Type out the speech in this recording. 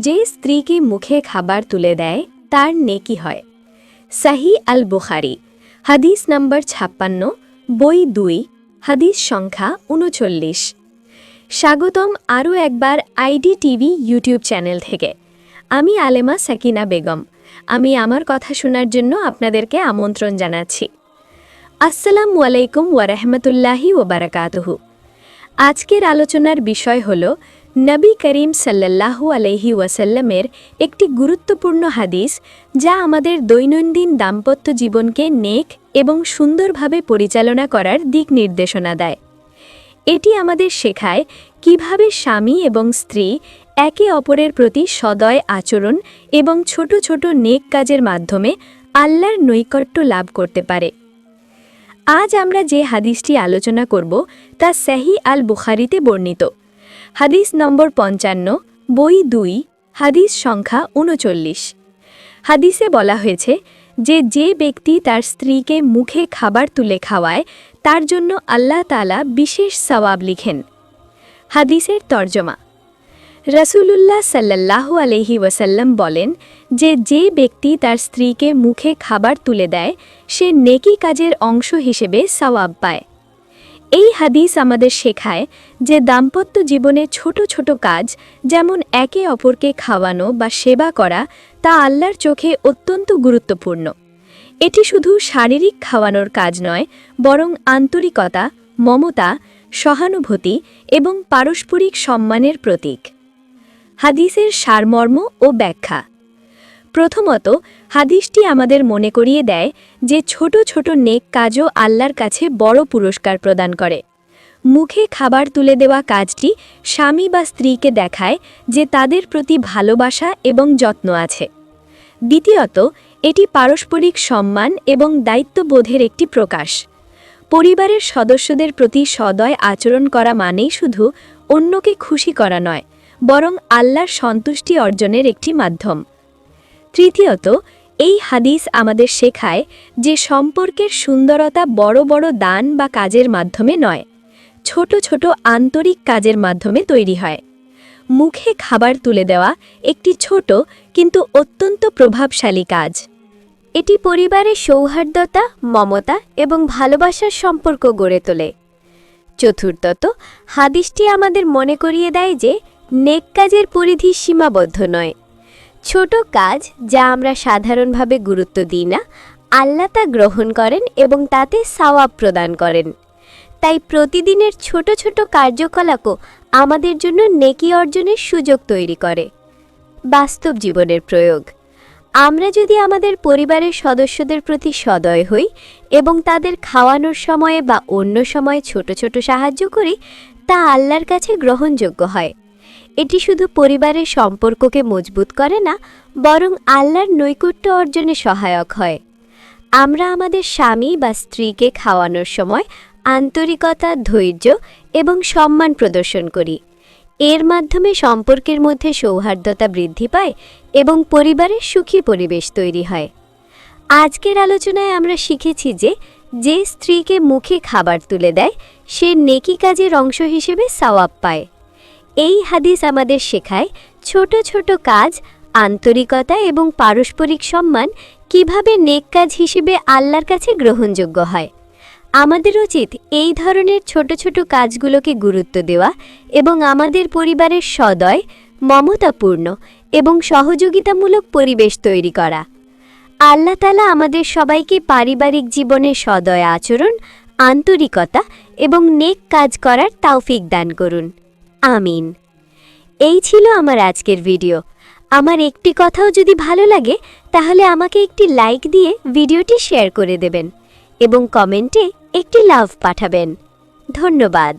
যে স্ত্রীকে মুখে খাবার তুলে দেয়, তার নেকি হয়। সাহি আল বুখারি হাদিস নম্বর ছাপ্পান্ন, বই দুই, হাদিস সংখ্যা উনচল্লিশ। স্বাগতম আরও একবার আইডি টিভি ইউটিউব চ্যানেল থেকে। আমি আলেমা সাকিনা বেগম। আমি আমার কথা শোনার জন্য আপনাদেরকে আমন্ত্রণ জানাচ্ছি। আসসালামু আলাইকুম ওয়ারহমতুল্লাহি ওবারাকাতহু আজকের আলোচনার বিষয় হল নবী করিম সাল্লাল্লাহু আলহি ওয়াসাল্লামের একটি গুরুত্বপূর্ণ হাদিস যা আমাদের দৈনন্দিন দাম্পত্য জীবনকে নেক এবং সুন্দরভাবে পরিচালনা করার দিক নির্দেশনা দেয়। এটি আমাদের শেখায় কীভাবে স্বামী এবং স্ত্রী একে অপরের প্রতি সদয় আচরণ এবং ছোট ছোট নেক কাজের মাধ্যমে আল্লাহর নৈকট্য লাভ করতে পারে। আজ আমরা যে হাদিসটি আলোচনা করব তা সাহি আল বুখারিতে বর্ণিত। হাদিস নম্বর পঞ্চান্ন, বই দুই, হাদিস সংখ্যা উনচল্লিশ। হাদিসে বলা হয়েছে যে যে ব্যক্তি তার স্ত্রীকে মুখে খাবার তুলে খাওয়ায়, তার জন্য আল্লাহ তালা বিশেষ সওয়াব লিখেন। হাদিসের তর্জমা। রসুলুল্লাহ সাল্লাহ আলহি ওয়াসাল্লাম বলেন যে যে ব্যক্তি তার স্ত্রীকে মুখে খাবার তুলে দেয়, সে নেকি কাজের অংশ হিসেবে সওয়াব পায়। এই হাদিস আমাদের শেখায় যে দাম্পত্য জীবনে ছোট ছোট কাজ, যেমন একে অপরকে খাওয়ানো বা সেবা করা, তা আল্লাহর চোখে অত্যন্ত গুরুত্বপূর্ণ। এটি শুধু শারীরিক খাওয়ানোর কাজ নয়, বরং আন্তরিকতা, মমতা, সহানুভূতি এবং পারস্পরিক সম্মানের প্রতীক। হাদিসের সারমর্ম ও ব্যাখ্যা প্রথমত, হাদিসটি আমাদের মনে করিয়ে দেয় যে ছোট ছোট নেক কাজও আল্লাহর কাছে বড় পুরস্কার প্রদান করে। মুখে খাবার তুলে দেওয়া কাজটি স্বামী বা স্ত্রীকে দেখায় যে তাদের প্রতি ভালোবাসা এবং যত্ন আছে। দ্বিতীয়ত, এটি পারস্পরিক সম্মান এবং দায়িত্ববোধের একটি প্রকাশ। পরিবারের সদস্যদের প্রতি সদয় আচরণ করা মানেই শুধু অন্যকে খুশি করা নয়, বরং আল্লাহর সন্তুষ্টি অর্জনের একটি মাধ্যম। তৃতীয়ত, এই হাদিস আমাদের শেখায় যে সম্পর্কের সুন্দরতা বড় বড় দান বা কাজের মাধ্যমে নয়, ছোট ছোট আন্তরিক কাজের মাধ্যমে তৈরি হয়। মুখে খাবার তুলে দেওয়া একটি ছোট কিন্তু অত্যন্ত প্রভাবশালী কাজ। এটি পরিবারের সৌহার্দ্যতা, মমতা এবং ভালোবাসার সম্পর্ক গড়ে তোলে। চতুর্থত, হাদিসটি আমাদের মনে করিয়ে দেয় যে নেক কাজের পরিধি সীমাবদ্ধ নয়। ছোট কাজ যা আমরা সাধারণভাবে গুরুত্ব দিই না, আল্লাহ তা গ্রহণ করেন এবং তাতে সাওয়াব প্রদান করেন। তাই প্রতিদিনের ছোট ছোট কার্যকলাপও আমাদের জন্য নেকি অর্জনের সুযোগ তৈরি করে। বাস্তব জীবনের প্রয়োগ। আমরা যদি আমাদের পরিবারের সদস্যদের প্রতি সদয় হই এবং তাদের খাওয়ানোর সময়ে বা অন্য সময়ে ছোট ছোট সাহায্য করি, তা আল্লাহর কাছে গ্রহণযোগ্য হয়। এটি শুধু পরিবারের সম্পর্ককে মজবুত করে না, বরং আল্লাহর নৈকট্য অর্জনে সহায়ক হয়। আমরা আমাদের স্বামী বা স্ত্রীকে খাওয়ানোর সময় আন্তরিকতা, ধৈর্য এবং সম্মান প্রদর্শন করি। এর মাধ্যমে সম্পর্কের মধ্যে সৌহার্দ্যতা বৃদ্ধি পায় এবং পরিবারের সুখী পরিবেশ তৈরি হয়। আজকের আলোচনায় আমরা শিখেছি যে যে স্ত্রীকে মুখে খাবার তুলে দেয়, সে নেকি কাজের অংশ হিসেবে সওয়াব পায়। এই হাদিস আমাদের শেখায় ছোট ছোট কাজ, আন্তরিকতা এবং পারস্পরিক সম্মান কীভাবে নেক কাজ হিসেবে আল্লাহর কাছে গ্রহণযোগ্য হয়। আমাদের উচিত এই ধরনের ছোট ছোট কাজগুলোকে গুরুত্ব দেওয়া এবং আমাদের পরিবারের সদয়, মমতাপূর্ণ এবং সহযোগিতামূলক পরিবেশ তৈরি করা। আল্লাহ তালা আমাদের সবাইকে পারিবারিক জীবনে সদয় আচরণ, আন্তরিকতা এবং নেক কাজ করার তাওফিক দান করুন। আমিন। এই ছিল আমার আজকের ভিডিও। আমার একটি কথাও যদি ভালো লাগে, তাহলে আমাকে একটি লাইক দিয়ে ভিডিওটি শেয়ার করে দেবেন এবং কমেন্টে একটি লাভ পাঠাবেন। ধন্যবাদ।